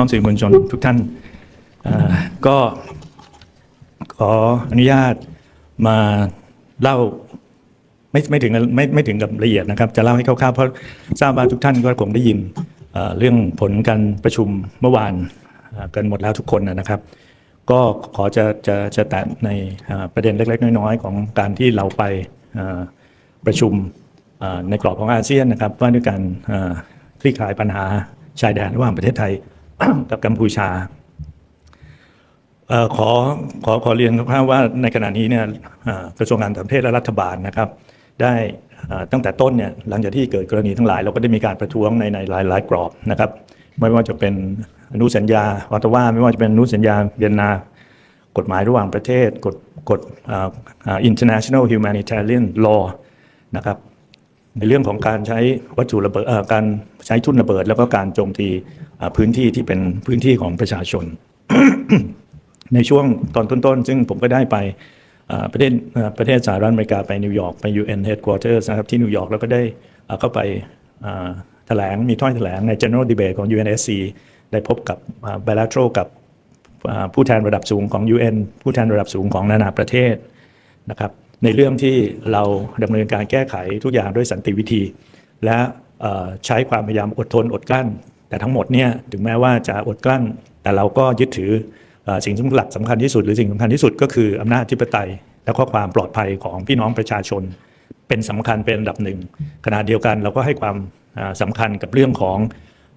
น้องสื่อมวลชนทุกท่านก็ขออนุญาตมาเล่าไม่ไม่ถึงไม่ไม่ถึงกับละเอียดนะครับ จะเล่าให้คร่าวๆเพราะทราบว่าทุกท่านก็คงได้ยินเรื่องผลการประชุมเมื่อวานกันหมดแล้วทุกคนนะครับ ก็ขอจะจะจะแตะในประเด็นเล็ก ๆ น้อยๆ ของการที่เราไปประชุมในกรอบของอาเซียนนะครับ ว่าด้วยการคลี่คลายปัญหาชายแดนระหว่างประเทศไทย กับกัมพูชาออขอขอขอเรียนคร่าวๆว่าในขณะนี้เนี่ยกระทรวงการต่างประเทศและรัฐบาลนะครับ ได้ตั้งแต่ต้นเนี่ยหลังจากที่เกิดกรณีทั้งหลาย เราก็ได้มีการประท้วงในในหลายหลายกรอบนะครับไม่ว่าจะเป็นอนุสัญญาวัตว่าไม่ว่าจะเป็นอนุสัญญาเวียนนากฎหมายระหว่างประเทศกฎกฎอ่าอ่า international humanitarian law นะครับ ในเรื่องของการใช้วัตถุระเบิดการใช้ทุ่นระเบิด แล้วก็การโจมตีพื้นที่ที่เป็นพื้นที่ของประชาชน ในช่วงตอนต้นๆ ซึ่งผมก็ได้ไปประเทศประเทศสหรัฐอเมริกาไปนิวยอร์กไป UN headquarters นะครับที่นิวยอร์กแล้วก็ได้เข้าไปแถลงมีถ้อยแถลงใน general debate ของ UNSC ได้พบกับอ่า bilateral กับผู้แทนระดับสูงของ UN ผู้แทนระดับสูงของนานาประเทศนะครับ ในเรื่องที่เราดำเนินการแก้ไขทุกอย่างด้วยสันติวิธี และใช้ความพยายามอดทนอดกลั้น แต่ทั้งหมดเนี่ยถึงแม้ว่าจะอดกลั้น แต่เราก็ยึดถืออสิ่งที่หลักสำคัญที่สุดหรือสิ่งสำคัญที่สุดก็คืออำนาจธิปไตย และก็ความปลอดภัยของพี่น้องประชาชน เป็นสำคัญเป็นอันดับหนึ่งขณะเดียวกันเราก็ให้ความอ่าสำคัญกับเรื่องของ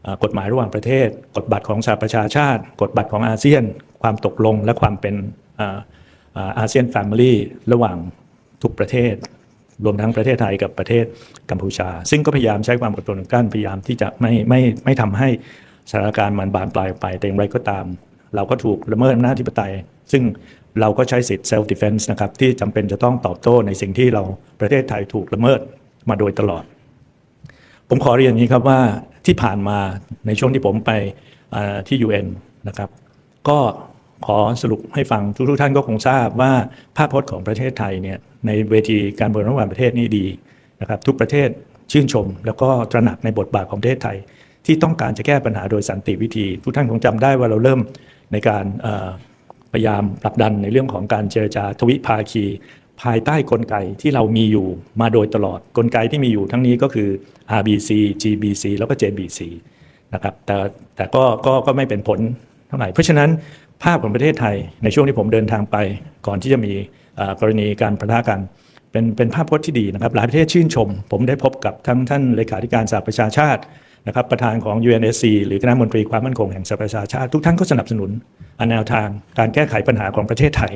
อกฎหมายระหว่างประเทศ กฎบัตรของสหประชาชาติ กฎบัตรของอาเซียน ความตกลงและความเป็นอาเซียนแฟมิลี่ระหว่าง ทุกประเทศ รวมทั้งประเทศไทยกับประเทศกัมพูชา ซึ่งก็พยายามใช้ความอดทนอกั้นพยายามที่จะไม่ไม่ไม่ทำให้สถานการณ์มันบานปลายไปแต่อย่างไรก็ตาม เราก็ถูกละเมิดอำนาจธิปไตย ซึ่งเราก็ใช้สิทธิ์ self defense นะครับที่จำเป็นจะต้องตอบโต้ในสิ่งที่เราประเทศไทยถูกละเมิดมาโดยตลอด ผมขอเรียนอย่างนี้ครับว่าที่ผ่านมาในช่วงที่ผมไปอ่าที่ UN นะครับ ก็ขอสรุปให้ฟังทุกทุกท่านก็คงทราบว่าภาพพจน์ของประเทศไทยเนี่ย ในเวทีการเมืองระหว่างประเทศนี่ดีนะครับทุกประเทศชื่นชม แล้วก็ตระหนักในบทบาทของประเทศไทย ที่ต้องการจะแก้ปัญหาโดยสันติวิธี ทุกท่านคงจำได้ว่าเราเริ่มในการพยายามผลักดันในเรื่องของการเจรจาทวิภาคี ภายใต้กลไกที่เรามีอยู่มาโดยตลอดกลไกที่มีอยู่ทั้งนี้ก็คือ RBC GBC แล้วก็ JBC นะครับแต่แต่ก็ก็ก็ไม่เป็นผลเท่าไหร่เพราะฉะนั้นภาพของประเทศไทยในช่วงที่ผมเดินทางไปก่อนที่จะมี กรณีการประทะกัน เป็นเป็นภาพพจน์ที่ดีนะครับหลายประเทศชื่นชม ผมได้พบกับทั้งท่านเลขาธิการสหประชาชาตินะครับประธานของ UNSC หรือคณะมนตรีความมั่นคงแห่งสหประชาชาติ ทุกท่านก็สนับสนุนแนวทางการแก้ไขปัญหาของประเทศไทย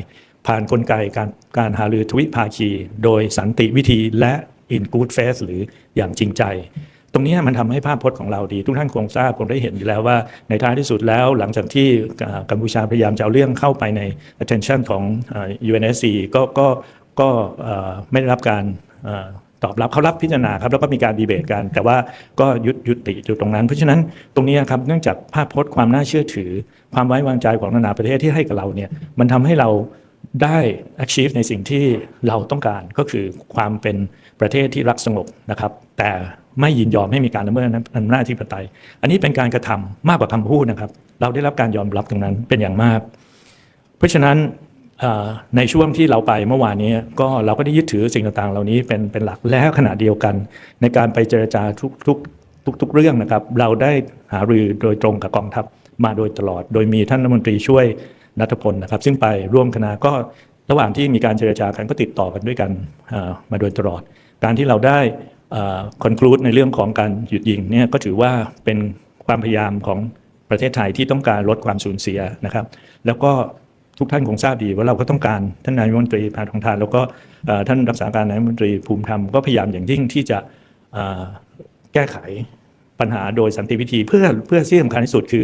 ผ่านกลไกการการหารือทวิภาคี โดยสันติวิธีและ in good faith หรืออย่างจริงใจ ตรงนี้มันทำให้ภาพพจน์ของเราดี ทุกท่านคงทราบคงได้เห็นอยู่แล้วว่าในท้ายที่สุดแล้วหลังจากที่กัมพูชาพยายามจะเอาเรื่องเข้าไปใน attention ของ UNSC ก็ก็ก็ไม่ได้รับการตอบรับเขารับพิจารณาครับแล้วก็มีการดีเบตกัน แต่ว่าก็ยุดยุติอยู่ตรงนั้น เพราะฉะนั้นตรงนี้ครับเนื่องจากภาพพจน์ความน่าเชื่อถือ ความไว้วางใจของนานาประเทศที่ให้กับเราเนี่ยมันทำให้เราได้ achieve ในสิ่งที่เราต้องการก็คือความเป็นประเทศที่รักสงบนะครับ แต่ ไม่ยินยอมให้มีการละเมิดอำนาจอธิปไตย อันนี้เป็นการกระทำมากกว่าคำพูดนะครับ เราได้รับการยอมรับตรงนั้นเป็นอย่างมาก เพราะฉะนั้นในช่วงที่เราไปเมื่อวานนี้ก็เราก็ได้ยึดถือสิ่งต่างๆ เหล่านี้เป็นเป็นหลักและขณะเดียวกัน ในการไปเจรจาทุกทุกทุกทุกเรื่องนะครับ เราได้หารือโดยตรงกับกองทัพมาโดยตลอด โดยมีท่านรัฐมนตรีช่วยนัทพลนะครับ ซึ่งไปร่วมคณะก็ระหว่างที่มีการเจรจากันก็ติดต่อกันด้วยกันมาโดยตลอด การที่เราได้ คอนคลูดในเรื่องของการหยุดยิงเนี่ยก็ถือว่าเป็นความพยายามของประเทศไทยที่ต้องการลดความสูญเสียนะครับ แล้วก็ทุกท่านคงทราบดีว่าเราก็ต้องการท่านนายมนตรีพาทองทาน แล้วก็ท่านรักษาการนายมนตรีภูมิธรรมก็พยายามอย่างยิ่งที่จะแก้ไขปัญหาโดยสันติวิธีเพื่อเพื่อที่สำคัญที่สุดคือ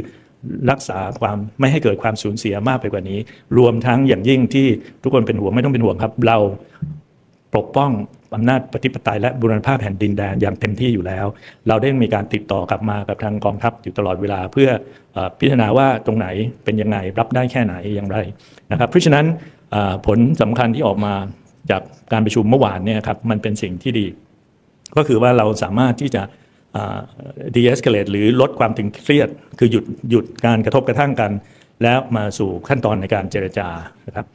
รักษาความไม่ให้เกิดความสูญเสียมากไปกว่านี้ รวมทั้งอย่างยิ่งที่ทุกคนเป็นห่วงไม่ต้องเป็นห่วงครับ เราปกป้อง อำนาจปฏิปไตยและบูรณภาพแผ่นดินแดนอย่างเต็มที่อยู่แล้ว เราได้มีการติดต่อกลับมากับทางกองทัพอยู่ตลอดเวลา เพื่ออพิจารณาว่าตรงไหนเป็นยังไงรับได้แค่ไหนอย่างไรนะครับเพราะฉะนั้นผลสำคัญที่ออกมาจากการประชุมเมื่อวานเนี่ยครับมันเป็นสิ่งที่ดี ก็คือว่าเราสามารถที่จะดีเอสเ a เลตหรือลดความตึงเครียด คือหยุดหยุดการกระทบกระทั่งกัน แล้วมาสู่ขั้นตอนในการเจรจานะครับ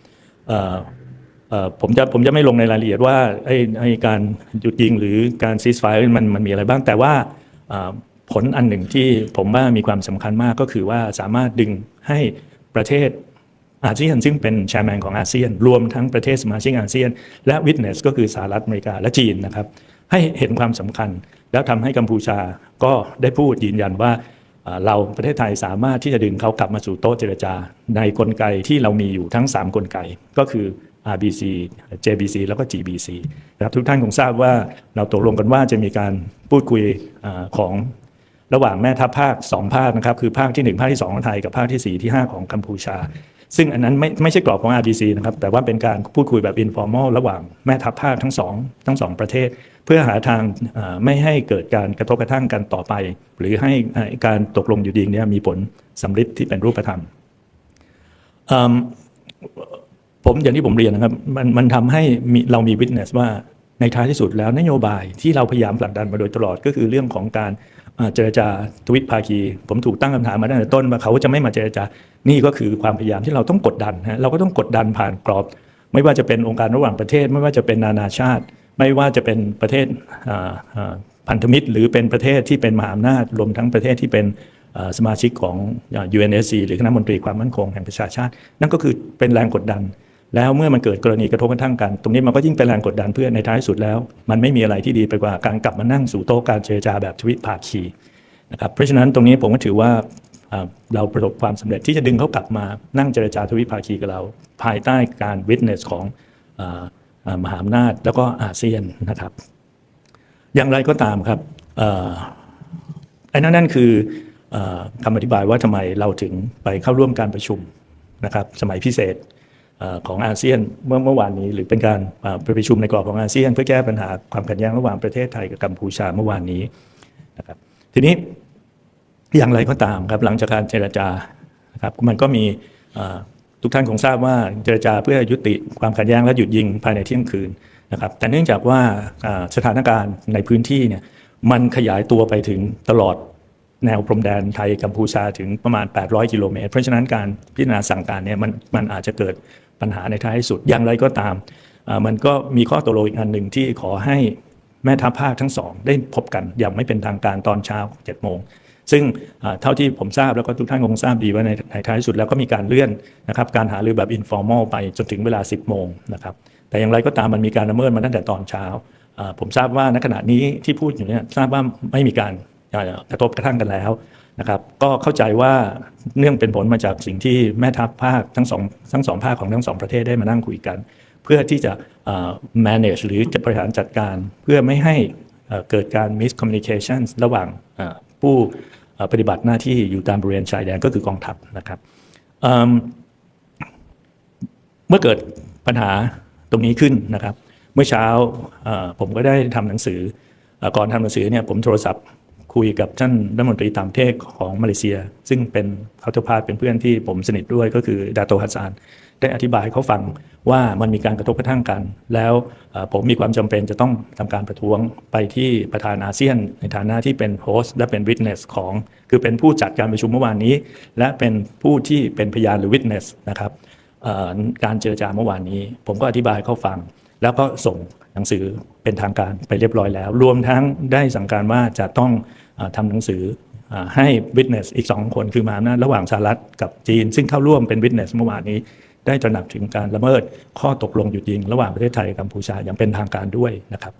ผมจะผมจะไม่ลงในรายละเอียดว่าไอ้ไอ้การหยุดยิงหรือการซีสไฟมันมันมีอะไรบ้าง แต่ว่าผลอันหนึ่งที่ผมว่ามีความสำคัญมากก็คือว่าสามารถดึงให้ประเทศอาเซียนซึ่งเป็นแชร์แมนของอาเซียน รวมทั้งประเทศสมาชิกอาเซียน และวิทเนสก็คือสหรัฐอเมริกาและจีนนะครับ ให้เห็นความสำคัญ แล้วทำให้กัมพูชาก็ได้พูดยืนยันว่าเอ่อเราประเทศไทยสามารถที่จะดึงเขากลับมาสู่โต๊ะเจรจา ในกลไกที่เรามีอยู่ทั้ง 3 กลไกก็คือ RBC JBC แล้วก็ GBC นะครับทุกท่านคงทราบว่าเราตกลงกันว่าจะมีการพูดคุยอของระหว่างแม่ทัพภาค 2 ภาคนะครับคือภาคที่ 1 ภาคที่ 2 ของไทยกับภาคที่ 4 ที่ 5 ของกัมพูชา ซึ่งอันนั้นไม่ไม่ใช่กรอบของ RBC นะครับแต่ว่าเป็นการพูดคุยแบบ informal ระหว่างแม่ทัพภาคทั้งสองทั้งสองประเทศ เพื่อหาทางไม่ให้เกิดการกระทบกระทั่งกันต่อไป หรือให้การตกลงอยู่ดีนี้มีผลสำลิดที่เป็นรูปธรรม ผมอย่างที่ผมเรียนนะครับ มันมันทำให้มีเรามีวิทเนสว่าในท้ายที่สุดแล้วนโยบายที่เราพยายามผลักดันมาโดยตลอดก็คือเรื่องของการอ่าเจรจาทวิภาคี ผมถูกตั้งคำถามมาตั้งแต่ต้นว่าเขาจะไม่มาเจรจา นี่ก็คือความพยายามที่เราต้องกดดันฮะเราก็ต้องกดดันผ่านกรอบ ไม่ว่าจะเป็นองค์การระหว่างประเทศ ไม่ว่าจะเป็นนานาชาติ ไม่ว่าจะเป็นประเทศอ่าอ่าพันธมิตร หรือเป็นประเทศที่เป็นมหาอำนาจรวมทั้งประเทศที่เป็นอ่าสมาชิกของอ่า UNSC หรือคณะมนตรีความมั่นคงแห่งประชาชาติ นั่นก็คือเป็นแรงกดดัน แล้วเมื่อมันเกิดกรณีกระทบกระทั่งกัน ตรงนี้มันก็ยิ่งเป็นแรงกดดันเพื่อในท้ายสุดแล้ว มันไม่มีอะไรที่ดีไปกว่าการกลับมานั่งสู่โต๊ะการเจรจาแบบทวิภาคีนะครับเพราะฉะนั้นตรงนี้ผมก็ถือว่าเราประสบความสำเร็จที่จะดึงเขากลับมานั่งเจรจาทวิภาคีกับเรา ภายใต้การวิทเนสของออมหาอำนาจแล้วก็อาเซียนนะครับ อย่างไรก็ตามครับอ่อไอ้นั่นนั่นคืออคำอธิบายว่าทำไมเราถึงไปเข้าร่วมการประชุมนะครับ สมัยพิเศษ ของอาเซียนเมื่อเมื่อวานนี้ หรือเป็นการประชุมในกรอบของอาเซียน เพื่อแก้ปัญหาความขัดแย้งระหว่างประเทศไทยกับกัมพูชาเมื่อวานนี้นะครับทีนี้อย่างไรก็ตามครับหลังจากการเจรจานะครับมันก็มีทุกท่านคงทราบว่าเจรจาเพื่อยุติความขัดแย้งและหยุดยิงภายในเที่ยงคืนนะครับแต่เนื่องจากว่าสถานการณ์ในพื้นที่เนี่ยมันขยายตัวไปถึงตลอดแนวพรมแดนไทยกัมพูชาถึงประมาณ 800 กิโลเมตร เพราะฉะนั้นการพิจารณาสั่งการเนี่ยมันมันอาจจะเกิด ปัญหาในท้ายสุดอย่างไรก็ตาม มันก็มีข้อตกลงอีกอันหนึ่งที่ขอให้แม่ทัพภาคทั้งสองได้พบกันอย่างไม่เป็นทางการตอนเช้า7โมงซึ่งเท่าที่ผมทราบแล้วก็ทุกท่านคงทราบดีว่าในในท้ายสุดแล้วก็มีการเลื่อนนะครับการหารือแบบ informal ไปจนถึงเวลา 10 โมงนะครับแต่อย่างไรก็ตามมันมีการละเมิดมาตั้งแต่ตอนเช้า ผมทราบว่าณขณะนี้ที่พูดอยู่เนี่ยทราบว่าไม่มีการกระทบกระทั่งกันแล้ว นะครับก็เข้าใจว่าเนื่องเป็นผลมาจากสิ่งที่แม่ทัพภาคทั้งสองทั้งสองภาคของทั้งสองประเทศได้มานั่งคุยกัน เพื่อที่จะ manage หรือจะบริหารจัดการ เพื่อไม่ให้เกิดการ miscommunication ระหว่างผู้ปฏิบัติหน้าที่อยู่ตามบริเวณชายแดนก็คือกองทัพนะครับเมเมื่อเกิดปัญหาตรงนี้ขึ้นนะครับ เมื่อเช้าผมก็ได้ทำหนังสือก่อนทำหนังสือเนี่ยผมโทรศัพท์ คุยกับท่านรัฐมนตรีต่างประเทศของมาเลเซีย ซึ่งเป็นเขาทพาเป็นเพื่อนที่ผมสนิทด้วยก็คือดาโตฮัสซานได้อธิบายเขาฟังว่ามันมีการกระทบกระทั่งกัน แล้วผมมีความจำเป็นจะต้องทำการประท้วงไปที่ประธานอาเซียน ในฐานะที่เป็นโฮสต์และเป็นวิทเนสของ คือเป็นผู้จัดการประชุมเมื่อวานนี้ และเป็นผู้ที่เป็นพยานหรือวิทเนสนะครับการเจรจาเมื่อวานนี้ ผมก็อธิบายเขาฟัง แล้วก็ส่งหนังสือเป็นทางการไปเรียบร้อยแล้ว รวมทั้งได้สั่งการว่าจะต้อง ทำหนังสืออให้วิทเนสอีก 2 คนคือมาอำนาจระหว่างสหรัฐกับจีน ซึ่งเข้าร่วมเป็นวิทเนสเมื่อวานนี้ ได้ตระหนักถึงการละเมิดข้อตกลงหยุดยิง ระหว่างประเทศไทยกัมพูชาอย่างเป็นทางการด้วยนะครับ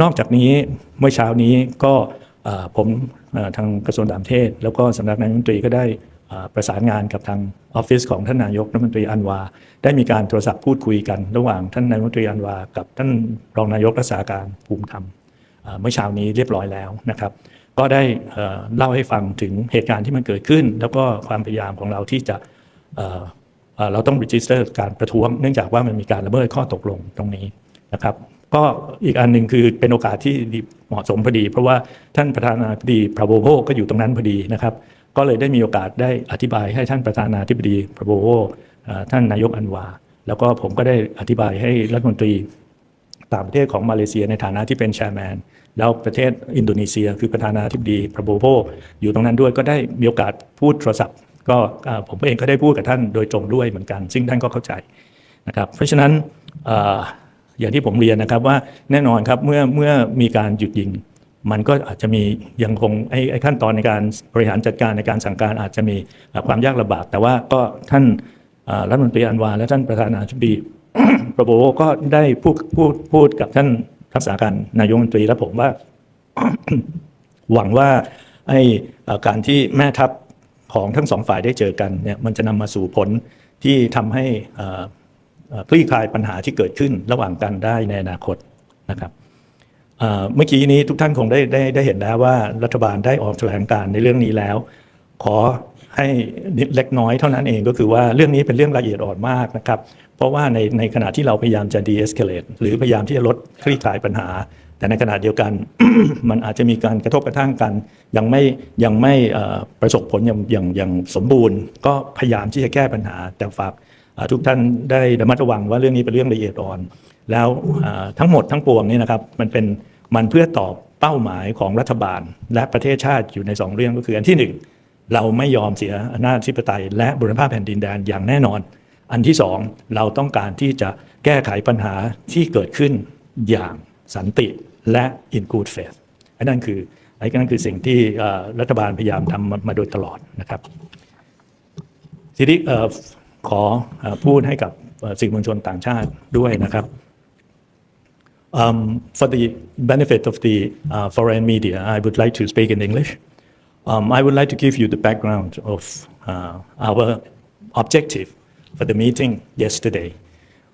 นอกจากนี้เมื่อเช้านี้ก็ผมทางกระทรวงต่างประเทศ แล้วก็สำนักนายกรัฐมนตรีก็ได้ประสานงานกับทางออฟฟิศของท่านนายกรัฐมนตรีอันวา ได้มีการโทรศัพท์พูดคุยกัน ระหว่างท่านนายกรัฐมนตรีอันวา กับท่านรองนายกรักษาการภูมิธรรมเมื่อเช้านี้เรียบร้อยแล้วนะครับ ก็ได้เล่าให้ฟังถึงเหตุการณ์ที่มันเกิดขึ้น แล้วก็ความพยายามของเราที่จะเเราต้อง register การประท้วงเนื่องจากว่ามันมีการละเมิดข้อตกลงตรงนี้นะครับ ก็อีกอันหนึ่งคือเป็นโอกาสที่เหมาะสมพอดี เพราะว่าท่านประธานาธิบดีพราโบโวก็อยู่ตรงนั้นพอดีนะครับ ก็เลยได้มีโอกาสได้อธิบายให้ท่านประธานาธิบดีพราโบโวท่านนายกอันวา แล้วก็ผมก็ได้อธิบายให้รัฐมนตรี ต่างประเทศของมาเลเซียในฐานะที่เป็นแชร์แมนแล้วประเทศอินโดนีเซีย คือประธานาธิบดีพระโบโพอยู่ตรงนั้นด้วยก็ได้มีโอกาสพูดโทรศัพท์ ก็ผมเองก็ได้พูดกับท่านโดยตรงด้วยเหมือนกัน ซึ่งท่านก็เข้าใจนะครับเพราะฉะนั้นออย่างที่ผมเรียนนะครับว่าแน่นอนครับเมื่อเมื่อมีการหยุดยิง มันก็อาจจะมียังคงไอ้ไอขั้นตอนในการบริหารจัดการในการสั่งการอาจจะมีความยากลำบาก แต่ว่าก็ท่านรัฐมนตรีอันวาและท่านประธานาธิบดี ประโบก็ได้พูดพูดพูดกับท่านรักษาการนายกรัฐมนตรีและผมว่า หวังว่าไอ้การที่แม่ทัพของทั้งสองฝ่ายได้เจอกันเนี่ยมันจะนำมาสู่ผลที่ทำให้คลี่คลายปัญหาที่เกิดขึ้นระหว่างกันได้ในอนาคตนะครับเมื่อกี้นี้ทุกท่านคงได้ได้ได้เห็นแล้วว่ารัฐบาลได้ออกแถลงการในเรื่องนี้แล้ว ขอ ให้เล็กน้อยเท่านั้นเองก็คือว่าเรื่องนี้เป็นเรื่องละเอียดอ่อนมากนะครับ เพราะว่าในในขณะที่เราพยายามจะ de-escalate หรือพยายามที่จะลดคลี่คลายปัญหา แต่ในขณะเดียวกัน มันอาจจะมีการกระทบกระทั่งกัน ยังไม่ยังไม่ประสบผลอย่างอย่างอย่างสมบูรณ์ ก็พยายามที่จะแก้ปัญหา แต่ฝากทุกท่านได้ระมัดระวังว่าเรื่องนี้เป็นเรื่องละเอียดอ่อน แล้วทั้งหมดทั้งปวงนี่นะครับมันเป็นมันเพื่อตอบเป้าหมายของรัฐบาล และประเทศชาติอยู่ในสองเรื่องก็คืออันที่หนึ่ง เราไม่ยอมเสียอำนาจธิปไตย และบุรณภาพแผ่นดินแดนอย่างแน่นอน อันที่สองเราต้องการที่จะแก้ไขปัญหาที่เกิดขึ้นอย่างสันติและ in good faith อันนั้นคืออันนั้นคือสิ่งที่รัฐบาลพยายามทำมาโดยตลอดนะครับ ทีนี้ขอพูดให้กับสื่อมวลชนต่างชาติด้วยนะครับ Um, for the benefit of the uh, foreign media, I would like to speak in English. Um, I would like to give you the background of uh, our objective for the meeting yesterday.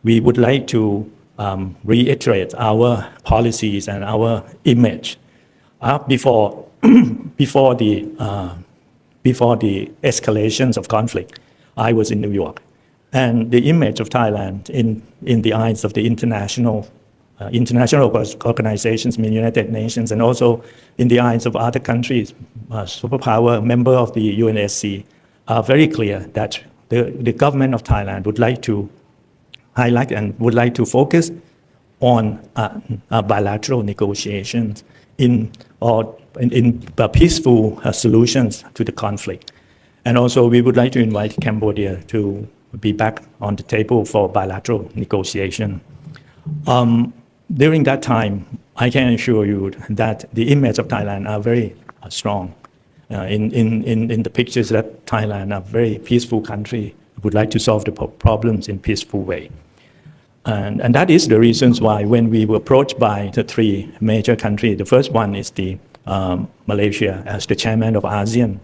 We would like to um, reiterate our policies and our image uh, before, before, the, uh, before the escalations of conflict. I was in New York. And the image of Thailand in, in the eyes of the international international org- organizations, mean United Nations, and also in the eyes of other countries, uh, superpower member of the UNSC, are very clear that the, the government of Thailand would like to highlight and would like to focus on uh, uh, bilateral negotiations in or in, in uh, peaceful uh, solutions to the conflict. And also, we would like to invite Cambodia to be back on the table for bilateral negotiation. Um, during that time, I can assure you that the image of Thailand are very uh, strong. Uh, in, in, in, in the pictures that Thailand, a very peaceful country, would like to solve the problems in peaceful way. And, and that is the reasons why when we were approached by the three major countries, the first one is the um, Malaysia as the chairman of ASEAN.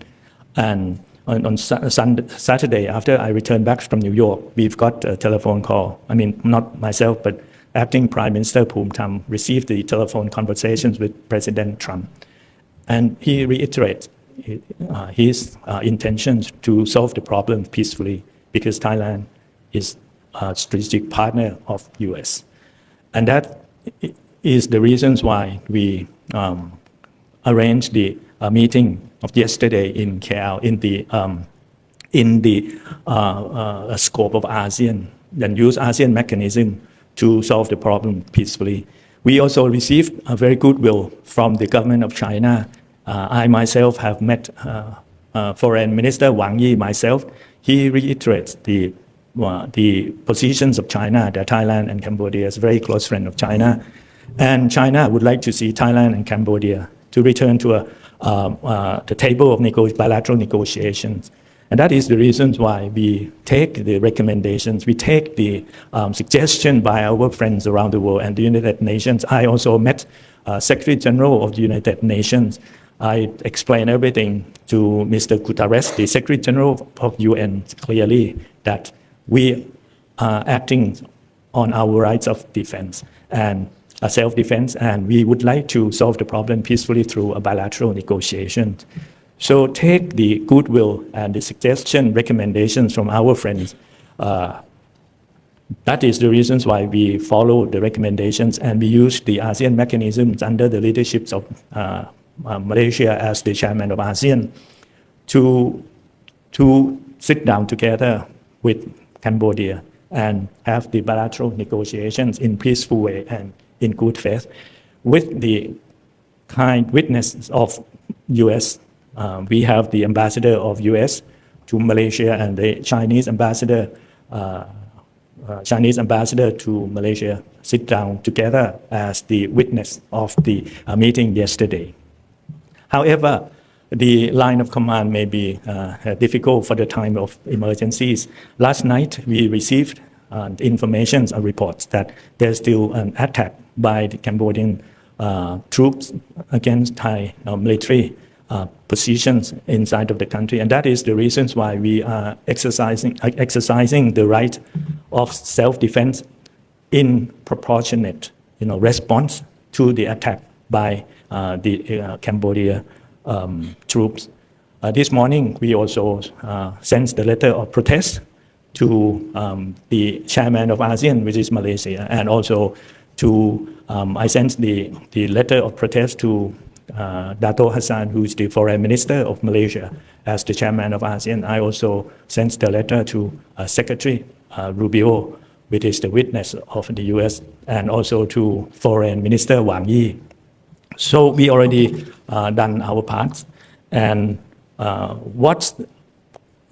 And on, on Sa- Sun- Saturday, after I returned back from New York, we've got a telephone call. I mean, not myself, but acting Prime Minister Poom Tam received the telephone conversations with President Trump. And he reiterates uh, his uh, intentions to solve the problem peacefully because Thailand is a strategic partner of U.S. And that is the reasons why we um, arranged the uh, meeting of yesterday in KL in the um, in the uh, uh, scope of ASEAN and use ASEAN mechanism to solve the problem peacefully. We also received a very goodwill from the government of China. Uh, I myself have met uh, uh, Foreign Minister Wang Yi myself. He reiterates the uh, the positions of China that Thailand and Cambodia is very close friend of China, and China would like to see Thailand and Cambodia to return to a, um, uh, the table of nego- bilateral negotiations. And that is the reasons why we take the recommendations, we take the um, suggestion by our friends around the world and the United Nations. I also met uh, Secretary General of the United Nations. I explained everything to Mr. Guterres, the Secretary General of UN, clearly that we are acting on our rights of defense and uh, self-defense, and we would like to solve the problem peacefully through a bilateral negotiation. So take the goodwill and the suggestion, recommendations from our friends. Uh, that is the reasons why we follow the recommendations and we use the ASEAN mechanisms under the leadership of uh, uh, Malaysia as the chairman of ASEAN to, to sit down together with Cambodia and have the bilateral negotiations in peaceful way and in good faith with the kind witness of U.S. Uh, we have the ambassador of U.S. to Malaysia and the Chinese ambassador, uh, uh, Chinese ambassador to Malaysia sit down together as the witness of the uh, meeting yesterday. However, the line of command may be uh, difficult for the time of emergencies. Last night, we received uh, information and reports that there's still an attack by the Cambodian uh, troops against Thai military uh, positions inside of the country, and that is the reasons why we are exercising uh, exercising the right of self-defense in proportionate, you know, response to the attack by uh, the uh, Cambodia um, troops. Uh, this morning, we also sent the letter of protest to um, the chairman of ASEAN, which is Malaysia, and also to um, I sent the, the letter of protest to uh, Dato Hassan, who is the foreign minister of Malaysia, as the chairman of ASEAN. I also sent the letter to uh, Secretary uh, Rubio, which is the witness of the U.S., and also to foreign minister Wang Yi. So we already uh, done our parts, and uh, what's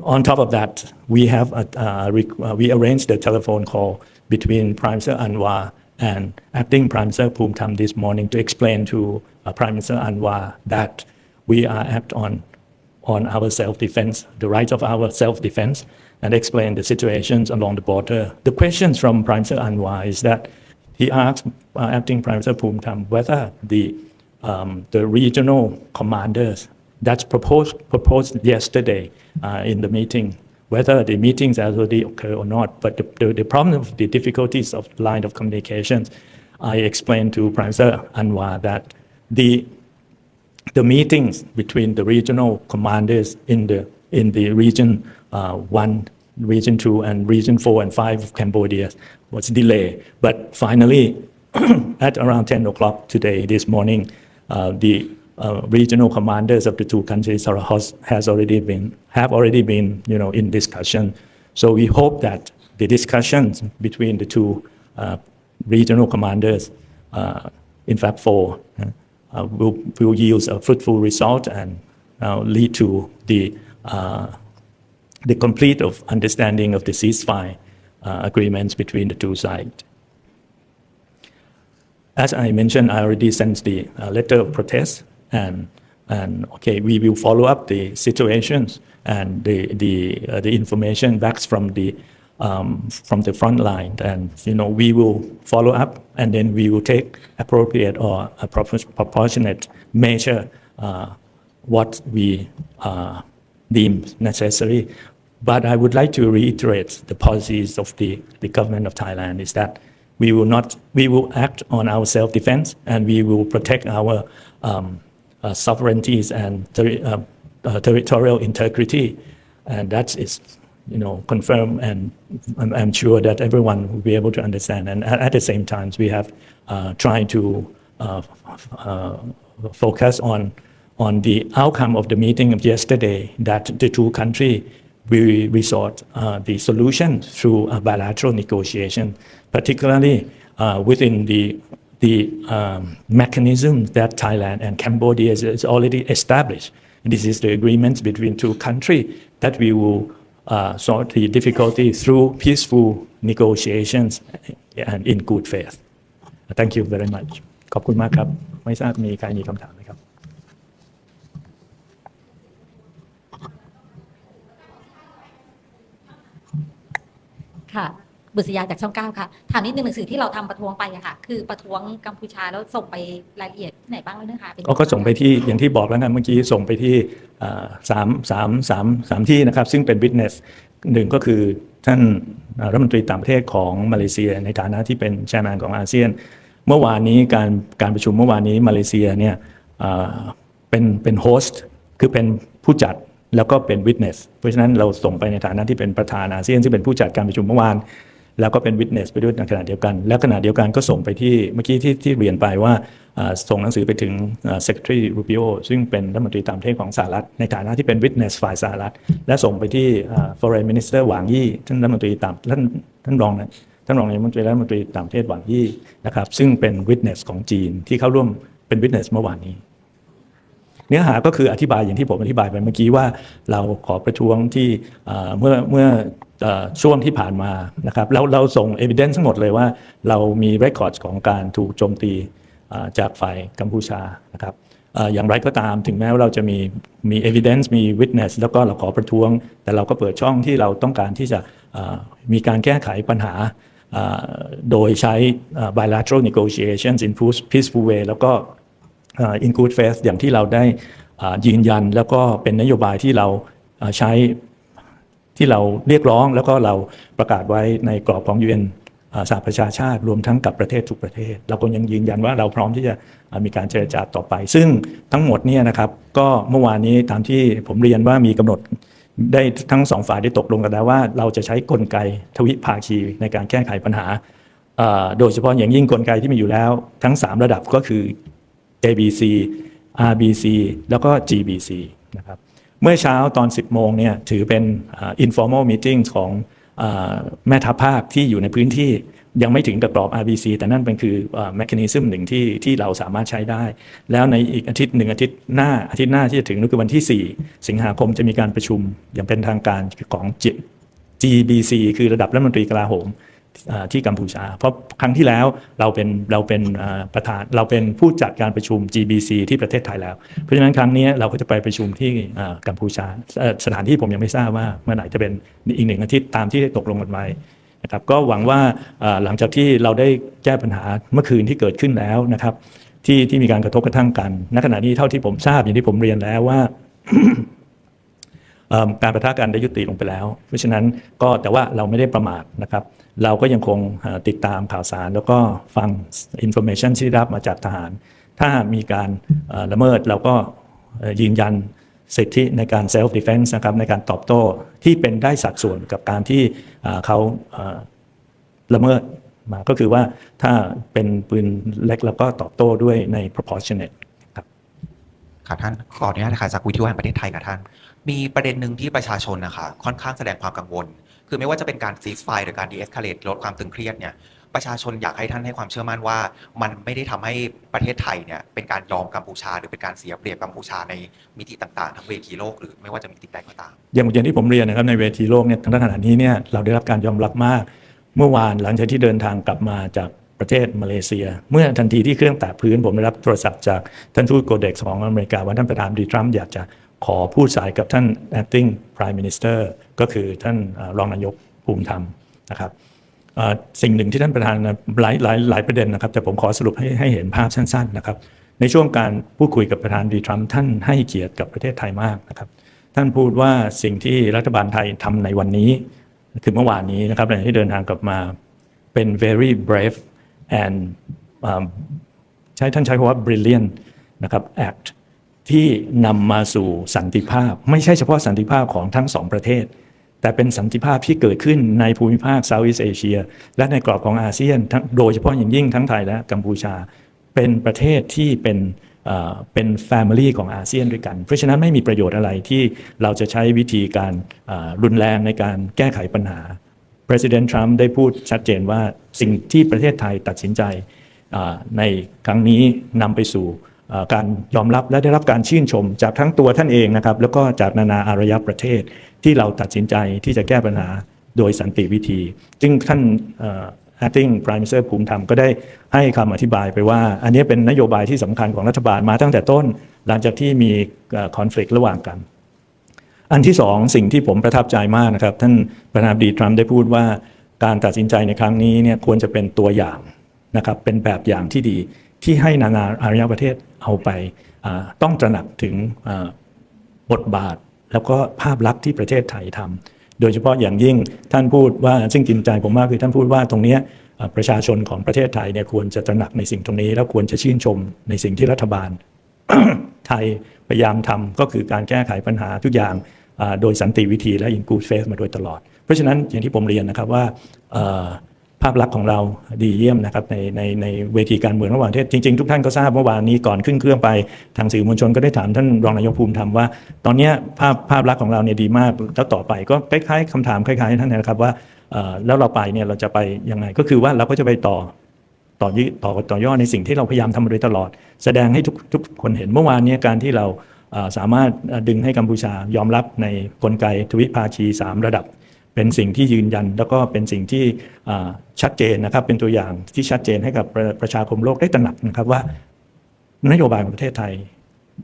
on top of that, we have a, uh, uh, we arranged a telephone call between Prime Minister Anwar and acting Prime Minister Phum Tham this morning to explain to uh, Prime Minister Anwar that we are act on on our self-defense, the rights of our self-defense, and explain the situations along the border. The questions from Prime Minister Anwar is that he asked uh, acting Prime Minister Phum Tham whether the um, the regional commanders that's proposed proposed yesterday uh, in the meeting, whether the meetings actually occur or not. But the, the, the problem of the difficulties of line of communications, I explained to Minister Anwar that the the meetings between the regional commanders in the in the region uh, one, region two, and region four and five of Cambodia was delayed. But finally, at around 10 o'clock today, this morning, uh, the uh, regional commanders of the two countries has, has already been have already been you know in discussion. So we hope that the discussions between the two uh, regional commanders, uh, in fact four, uh, will, will yield a fruitful result and uh, lead to the uh, the complete of understanding of the ceasefire agreements between the two sides. As I mentioned, I already sent the letter of protest, and and okay, we will follow up the situations and the the uh, the information back from the um, from the front line, and you know we will follow up, and then we will take appropriate or proportionate measure uh, what we uh, deem necessary. But I would like to reiterate the policies of the, the government of Thailand is that we will not, we will act on our self-defense and we will protect our um, sovereignties and terri- uh, uh, territorial integrity. And that is, you know, confirmed and I'm, I'm sure that everyone will be able to understand. And at, at the same time, we have uh, tried to uh, uh, focus on on the outcome of the meeting of yesterday that the two countries will resort uh, the solution through a bilateral negotiation, particularly uh, within the the um, mechanism that Thailand and Cambodia has has already established. This is the agreements between two countries that we will uh, sort the difficulty through peaceful negotiations and in good faith. Thank you very much. ขอบคุณมากครับ ไม่ทราบมีใครมีคำถามไหมครับ ค่ะ บุษยาจากช่องเก้าค่ะ ถามนิดนึงหนังสือที่เราทำประท้วงไปอะค่ะ คือประท้วงกัมพูชาแล้วส่งไปรายละเอียดที่ไหนบ้างแล้วนะคะเป็นก็ก็ส่งไปที่อย่างที่บอกแล้วนะเมื่อกี้ส่งไปที่สามสามสามสามที่นะครับ ซึ่งเป็น witness หนึ่งก็คือท่านรัฐมนตรีต่างประเทศของมาเลเซีย ในฐานะที่เป็นแชร์แมนของอาเซียน เมื่อวานนี้การการประชุมเมื่อวานนี้มาเลเซียเนี่ยเป็นเป็นโฮสต์คือเป็นผู้จัดแล้วก็เป็น witness เพราะฉะนั้นเราส่งไปในฐานะที่เป็นประธานอาเซียนซึ่งเป็นผู้จัดการประชุมเมื่อวาน แล้วก็เป็น witness ไปด้วยในขณะเดียวกัน และขณะเดียวกันก็ส่งไปที่เมื่อกี้ที่ที่เรียนไปว่าส่งหนังสือไปถึง Secretary Rubio ซึ่งเป็นรัฐมนตรีต่างประเทศของสหรัฐ ในฐานะที่เป็น witness ฝ่ายสหรัฐ และส่งไปที่ Foreign Minister หวางยี่ท่านรัฐมนตรีต่างท่านท่านรองนะท่านรองนายมนตรีรัฐมนตรีต่างประเทศหวางยี่นะครับซึ่งเป็น witness ของจีนที่เข้าร่วมเป็น witness เมื่อวานนี้ เนื้อหาก็คืออธิบายอย่างที่ผมอธิบายไปเมื่อกี้ว่า เราขอประท้วงที่เมื่อเมื่อ ช่วงที่ผ่านมานะครับแล้วเราส่ง evidence ทั้งหมดเลยว่าเรามี records ของการถูกโจมตีจากฝ่ายกัมพูชานะครับอย่างไรก็ตามถึงแม้ว่าเราจะมีมี evidence มี witness แล้วก็เราขอประท้วง แต่เราก็เปิดช่องที่เราต้องการที่จะมีการแก้ไขปัญหาโดยใช้เอ่อ bilateral negotiations in peaceful way แล้วก็ in good faith อย่างที่เราได้ยืนยันแล้วก็เป็นนโยบายที่เราใช้ ที่เราเรียกร้องแล้วก็เราประกาศไว้ในกรอบของ UN อ่าสหประชาชาติรวมทั้งกับประเทศทุกประเทศ เราก็ยังยืนยันว่าเราพร้อมที่จะมีการเจรจาต่อไป ซึ่งทั้งหมดเนี่ยนะครับก็เมื่อวานนี้ตามที่ผมเรียนว่ามีกำหนดได้ทั้งสองฝ่ายได้ตกลงกันแล้วว่า เราจะใช้กลไกทวิภาคีในการแก้ไขปัญหาอ่าโดยเฉพาะอย่างยิ่งกลไกที่มีอยู่แล้วทั้ง 3 ระดับก็คือ ABC RBC แล้วก็ GBC นะครับ เมื่อเช้าตอน 10 โมงเนี่ยถือเป็น informal meeting ของแม่ทัพภาคที่อยู่ในพื้นที่ยังไม่ถึงกับกรอบ RBC แต่นั่นเป็นคืออ่า mechanism หนึ่งที่ที่เราสามารถใช้ได้ แล้วในอีกอาทิตย์หนึ่งอาทิตย์หน้าอาทิตย์หน้าที่จะถึงนั่นคือวันที่ 4 สิงหาคมจะมีการประชุมอย่างเป็นทางการของ GBC คือระดับรัฐมนตรีกลาโหม ที่กัมพูชา เพราะครั้งที่แล้วเราเป็นเราเป็นประธานเราเป็นผู้จัดการประชุม GBC ที่ประเทศไทยแล้ว เพราะฉะนั้นครั้งนี้เราก็จะไปประชุมที่กัมพูชาสถานที่ผมยังไม่ทราบว่าเมื่อไหร่จะเป็นอีกหนึ่งอาทิตย์ตามที่ได้ตกลงกันไว้นะครับก็หวังว่าหลังจากที่เราได้แก้ปัญหาเมื่อคืนที่เกิดขึ้นแล้วนะครับที่ที่มีการกระทบกระทั่งกันณขณะนี้เท่าที่ผมทราบอย่างที่ผมเรียนแล้วว่าการประทะกันได้ยุติลงไปแล้ว เพราะฉะนั้นก็แต่ว่าเราไม่ได้ประมาทนะครับ เราก็ยังคงติดตามข่าวสาร แล้วก็ฟังอินโฟเมชันที่รับมาจากทหาร ถ้ามีการละเมิดเราก็ยืนยันสิทธิในการ self defense นะครับในการตอบโต้ที่เป็นได้สัดส่วนกับการที่เขาละเมิดมาก็คือว่าถ้าเป็นปืนเล็กเราก็ตอบโต้ด้วยใน proportionate ครับค่ะท่านขออนุญาตนะคะจากวิทยุแห่งประเทศไทยค่ะท่าน มีประเด็นหนึ่งที่ประชาชนนะคะค่อนข้างแสดงความกังวล คือไม่ว่าจะเป็นการซีสไฟหรือการดีเอ็กคาเลตลดความตึงเครียดเนี่ยประชาชนอยากให้ท่านให้ความเชื่อมั่นว่า มันไม่ได้ทำให้ประเทศไทยเนี่ยเป็นการยอมกัมพูชา หรือเป็นการเสียเปรียบกัมพูชาในมิติต่างๆ ทั้งเวทีโลกหรือไม่ว่าจะมิติใดก็ตาม อย่างอย่างที่ผมเรียนนะครับในเวทีโลกเนี่ยทางด้านขณะนี้เนี่ยเราได้รับการยอมรับมาก เมื่อวานหลังจากที่เดินทางกลับมาจากประเทศมาเลเซีย เมื่อทันทีที่เครื่องแตะพื้น ผมได้รับโทรศัพท์จากท่านทูตโกเด็กของอเมริกาว่าท่านประธานดีทรัมป์อยากจะขอพูดสายกับท่าน acting prime minister ก็คือท่านรองนายกภูมิธรรมนะครับสิ่งหนึ่งที่ท่านประธานหลายหลายหลายประเด็นนะครับ แต่ผมขอสรุปให้ให้เห็นภาพสั้นๆนะครับในช่วงการพูดคุยกับประธานดีทรัมป์ท่านให้เกียรติกับประเทศไทยมากนะครับ ท่านพูดว่าสิ่งที่รัฐบาลไทยทำในวันนี้ คือเมื่อวานนี้นะครับหลังที่เดินทางกลับมาเป็น very brave and ใช้ท่านใช้คำว่า brilliant นะครับ act ที่นำมาสู่สันติภาพ ไม่ใช่เฉพาะสันติภาพของทั้งสองประเทศ แต่เป็นสันติภาพที่เกิดขึ้นในภูมิภาค Southeast Asia และในกรอบของอาเซียนทั้งโดยเฉพาะอย่างยิ่งทั้งไทยและกัมพูชา เป็นประเทศที่เป็นเป็น Family ของอาเซียนด้วยกัน เพราะฉะนั้นไม่มีประโยชน์อะไรที่เราจะใช้วิธีการรุนแรงในการแก้ไขปัญหา President Trump ได้พูดชัดเจนว่าสิ่งที่ประเทศไทยตัดสินใจในครั้งนี้นำไปสู่การยอมรับและได้รับการชื่นชมจากทั้งตัวท่านเองนะครับแล้วก็จากนานาอารยประเทศ ที่เราตัดสินใจที่จะแก้ปัญหาโดยสันติวิธี ซึ่งท่านเอ่อ acting prime minister ภูมิธรรมก็ได้ให้คำอธิบายไปว่า อันนี้เป็นนโยบายที่สำคัญของรัฐบาลมาตั้งแต่ต้น หลังจากที่มีคอน FLICT ระหว่างกัน อันที่สองสิ่งที่ผมประทับใจมากนะครับ ท่านประธานาธิบดีทรัมป์ได้พูดว่าการตัดสินใจในครั้งนี้เนี่ยควรจะเป็นตัวอย่างนะครับเป็นแบบอย่างที่ดีที่ให้นานาอารยประเทศเอาไปต้องตระหนักถึงบทบาท แล้วก็ภาพลักษณ์ที่ประเทศไทยทำโดยเฉพาะอย่างยิ่งท่านพูดว่าซึ่งกินใจผมมากคือท่านพูดว่าตรงนี้ประชาชนของประเทศไทยเนี่ยควรจะตระหนักในสิ่งตรงนี้ แล้วควรจะชื่นชมในสิ่งที่รัฐบาล ไทยพยายามทำก็คือการแก้ไขปัญหาทุกอย่างโดยสันติวิธีและ in good faith มาโดยตลอด เพราะฉะนั้นอย่างที่ผมเรียนนะครับว่า ภาพลักษณ์ของเราดีเยี่ยมนะครับในในในเวทีการเมืองระหว่างประเทศจริงๆ ทุกท่านก็ทราบเมื่อวานนี้ก่อนขึ้นเครื่องไปทางสื่อมวลชนก็ได้ถามท่านรองนายกภูมิธรรมว่า ตอนนี้ภาพภาพลักษณ์ของเราเนี่ยดีมากแล้วต่อไปก็คล้ายๆคำถามคล้ายๆท่านนะครับว่าแล้วเราไปเนี่ยเราจะไปยังไงก็คือว่าเราก็จะไปต่อต่อยืต่อต่อยอดในสิ่งที่เราพยายามทำมาโดยตลอด แสดงให้ทุกทุกคนเห็นเมื่อวานนี้การที่เราสามารถดึงให้กัมพูชายอมรับในกลไกทวิภาคี 3 ระดับ เป็นสิ่งที่ยืนยัน แล้วก็เป็นสิ่งที่ชัดเจนนะครับ เป็นตัวอย่างที่ชัดเจนให้กับประประชาคมโลกได้ตระหนักนะครับว่านโยบายของประเทศไทย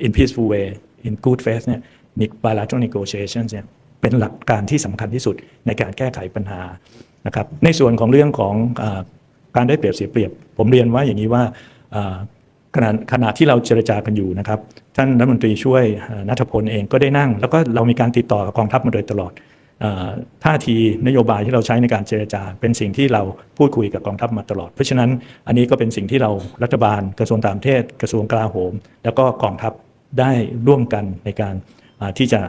in peaceful way in good faith เนี่ย bilateral negotiations เนี่ยเป็นหลักการที่สำคัญที่สุดในการแก้ไขปัญหานะครับ ในส่วนของเรื่องของอการได้เปรียบเสียเปรียบ ผมเรียนว่าอย่างนี้ว่าขณะขณะที่เราเจรจากันอยู่นะครับ ท่านรัฐมนตรีช่วยนัทพลเองก็ได้นั่ง แล้วก็เรามีการติดต่อกับกองทัพมาโดยตลอด ท่าทีนโยบายที่เราใช้ในการเจรจา เป็นสิ่งที่เราพูดคุยกับกองทัพมาตลอด เพราะฉะนั้นอันนี้ก็เป็นสิ่งที่เรารัฐบาลกระทรวงต่างประเทศ กระทรวงกลาโหม แล้วก็กองทัพได้ร่วมกันในการที่จะ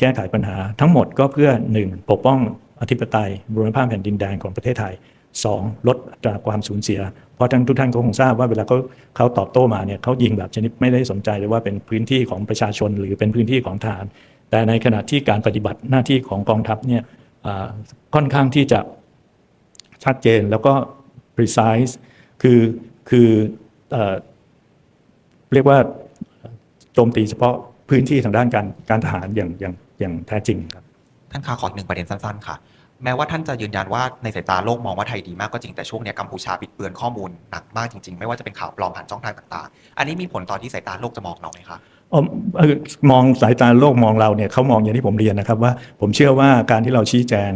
แก้ไขปัญหาทั้งหมดก็เพื่อ 1. ปกป้องอธิปไตยบรมภาพแผ่นดินแดนของประเทศไทย 2. ลดอัตราความสูญเสีย เพราะทั้งทุกท่านก็คงทราบว่าเวลาเขาเขาตอบโต้มาเนี่ยเขายิงแบบชนิดไม่ได้สนใจเลยว่าเป็นพื้นที่ของประชาชนหรือเป็นพื้นที่ของทหาร แต่ในขณะที่การปฏิบัติหน้าที่ของกองทัพเนี่ยค่อนข้างที่จะชัดเจนแล้วก็ precise คือคือเอเรียกว่าโจมตีเฉพาะพื้นที่ทางด้านการการทหารอย่างอย่างอย่างแท้จริงครับท่านคะขอหนึ่งประเด็นสั้นๆค่ะ แม้ว่าท่านจะยืนยันว่าในสายตาโลกมองว่าไทยดีมากก็จริงแต่ช่วงนี้กัมพูชาบิดเบือนข้อมูลหนักมากจริงๆ ไม่ว่าจะเป็นข่าวปลอมผ่านช่องทางต่างๆ อันนี้มีผลต่อที่สายตาโลกจะมองเราไหมคะ มองสายตาโลกมองเราเนี่ยเขามองอย่างที่ผมเรียนนะครับว่าผมเชื่อว่าการที่เราชี้แจง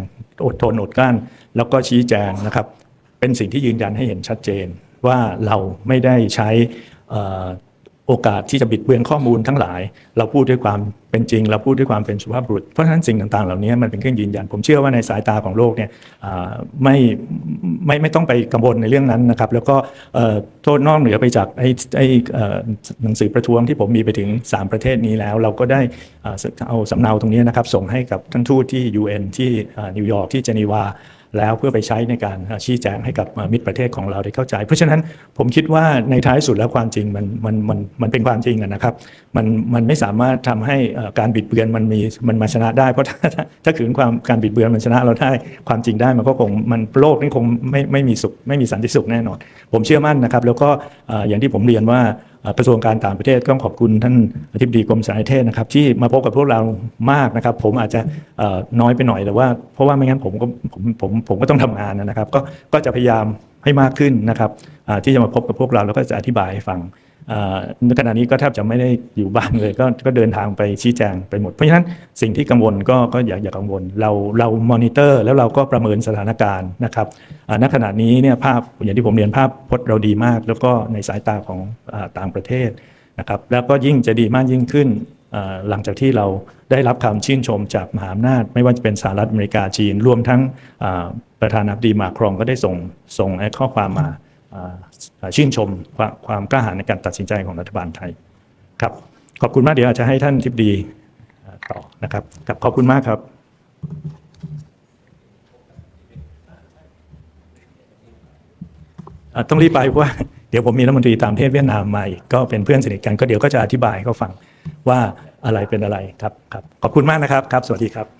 อดทนอดกลั้น แล้วก็ชี้แจงนะครับ เป็นสิ่งที่ยืนยันให้เห็นชัดเจนว่าเราไม่ได้ใช้ โอกาสที่จะบิดเบือนข้อมูลทั้งหลาย เราพูดด้วยความเป็นจริง เราพูดด้วยความเป็นสุภาพบุรุษเพราะฉะนั้นสิ่งต่างๆ เหล่านี้มันเป็นเครื่องยืนยัน ผมเชื่อว่าในสายตาของโลกเนี่ยอ่ไม่ไม่ไม่ต้องไปกังวลในเรื่องนั้นนะครับแล้วก็โทษนอกเหนือไปจากไอ้ไอ้หนังสือประท้วงที่ผมมีไปถึง 3 ประเทศนี้แล้ว เราก็ได้เอาสำเนาตรงนี้นะครับส่งให้กับท่านทูตที่ UN ที่นิวยอร์กที่เจนีวา แล้วเพื่อไปใช้ในการชี้แจงให้กับมิตรประเทศของเราได้เข้าใจ เพราะฉะนั้นผมคิดว่าในท้ายสุดแล้วความจริงมันมันมันมันเป็นความจริงนะครับมันมันไม่สามารถทำให้การบิดเบือนมันมีมันมาชนะได้ เพราะถ้าถ้าถ้าขืนความการบิดเบือนมันชนะเราได้ความจริงได้มันก็คงมันโลกนี่คงไม่ไม่มีสุขไม่มีสันติสุขแน่นอน ผมเชื่อมั่นนะครับ แล้วก็อย่างที่ผมเรียนว่า กระทรวงการต่างประเทศต้องขอบคุณท่านอธิบดีกรมสารเทศนะครับที่มาพบกับพวกเรามากนะครับ ผมอาจจะน้อยไปหน่อยแต่ว่าเพราะว่าไม่งั้นผมก็ผมผมผมก็ต้องทำงานนะครับ ก็ก็จะพยายามให้มากขึ้นนะครับที่จะมาพบกับพวกเราแล้วก็จะอธิบายให้ฟัง ในขณะนี้ก็แทบจะไม่ได้อยู่บ้านเลยก็ก็เดินทางไปชี้แจงไปหมด เพราะฉะนั้นสิ่งที่กังวลก็ก็อย่าอย่ากังวล เราเรามอนิเตอร์แล้วเราก็ประเมินสถานการณ์นะครับณขณะนี้เนี่ยภาพอย่างที่ผมเรียนภาพพจน์เราดีมาก แล้วก็ในสายตาของอต่างประเทศนะครับแล้วก็ยิ่งจะดีมากยิ่งขึ้นหลังจากที่เราได้รับคำชื่นชมจากมหาอำนาจ ไม่ว่าจะเป็นสหรัฐอเมริกาจีน รวมทั้งประธานาธิบดีมาครองก็ได้ส่งส่งข้อความมา ชื่นชมความความกล้าหาญในการตัดสินใจของรัฐบาลไทยครับขอบคุณมากเดี๋ยวอาจจะให้ท่านทิบดีต่อนะครับครับขอบคุณมากครับต้องรีบไปเพราะว่าเดี๋ยวผมมีรัฐมนตรีตางประเทศเวียดนามมาอีกก็เป็นเพื่อนสนิทกันก็เดี๋ยวก็จะอธิบายให้เขาฟังว่าอะไรเป็นอะไรครับครับขอบคุณมากนะครับครับ สวัสดีครับ